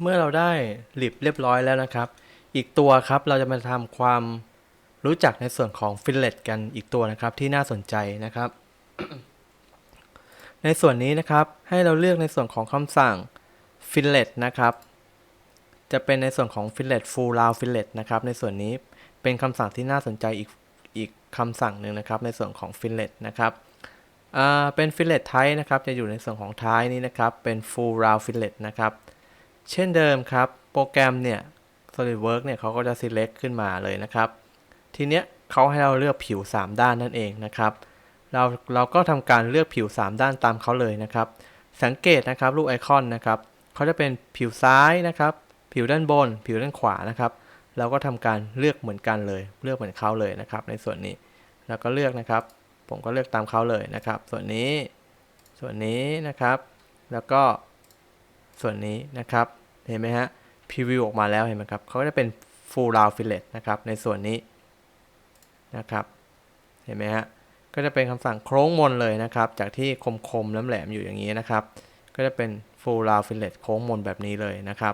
เมื่อเราได้ลิบเรียบร้อยแล้วนะครับ อีกตัวครับเราจะมาทำความรู้จักในส่วนของฟิลเลตกันอีกตัวนะครับที่น่าสนใจนะครับ ในส่วนนี้นะครับให้เราเลือกในส่วนของคำสั่ง fillet นะครับ จะเป็นในส่วนของ fillet full round fillet นะครับ ในส่วนนี้เป็นคำสั่งที่น่าสนใจอีกอีกคำสั่งหนึ่งนะครับ ในส่วนของ fillet นะครับเป็น fillet type นะครับ จะอยู่ในส่วนของท้ายนี้นะครับ เป็น full round fillet นะครับ เช่นเดิมครับ โปรแกรมเนี่ย SolidWorks เนี่ยเขาก็จะ select ขึ้นมาเลยนะครับ ทีเนี้ยเขาให้เราเลือกผิว 3 ด้านนั่นเองนะครับ เราเราก็ทำการเลือกผิว 3 ด้านตามเขาเลยนะครับ สังเกตนะครับรูปไอคอนนะครับเขาจะเป็นผิวซ้ายนะครับ ผิวด้านบน ผิวด้านขวานะครับ เราก็ทำการเลือกเหมือนกันเลย เลือกเหมือนเขาเลยนะครับ ในส่วนนี้เราก็เลือกนะครับ ผมก็เลือกตามเขาเลยนะครับ ส่วนนี้ ส่วนนี้นะครับ แล้วก็ ส่วนนี้นะครับ เห็นไหมฮะพรีวิวออกมาแล้วเห็นไหมครับเขาก็จะเป็น full round fillet นะครับ ในส่วนนี้นะครับ เห็นไหมฮะ ก็จะเป็นคำสั่งโค้งมนเลยนะครับ จากที่คมๆแหลมๆอยู่อย่างนี้นะครับ ก็จะเป็น full round fillet โค้งมนแบบนี้เลยนะครับ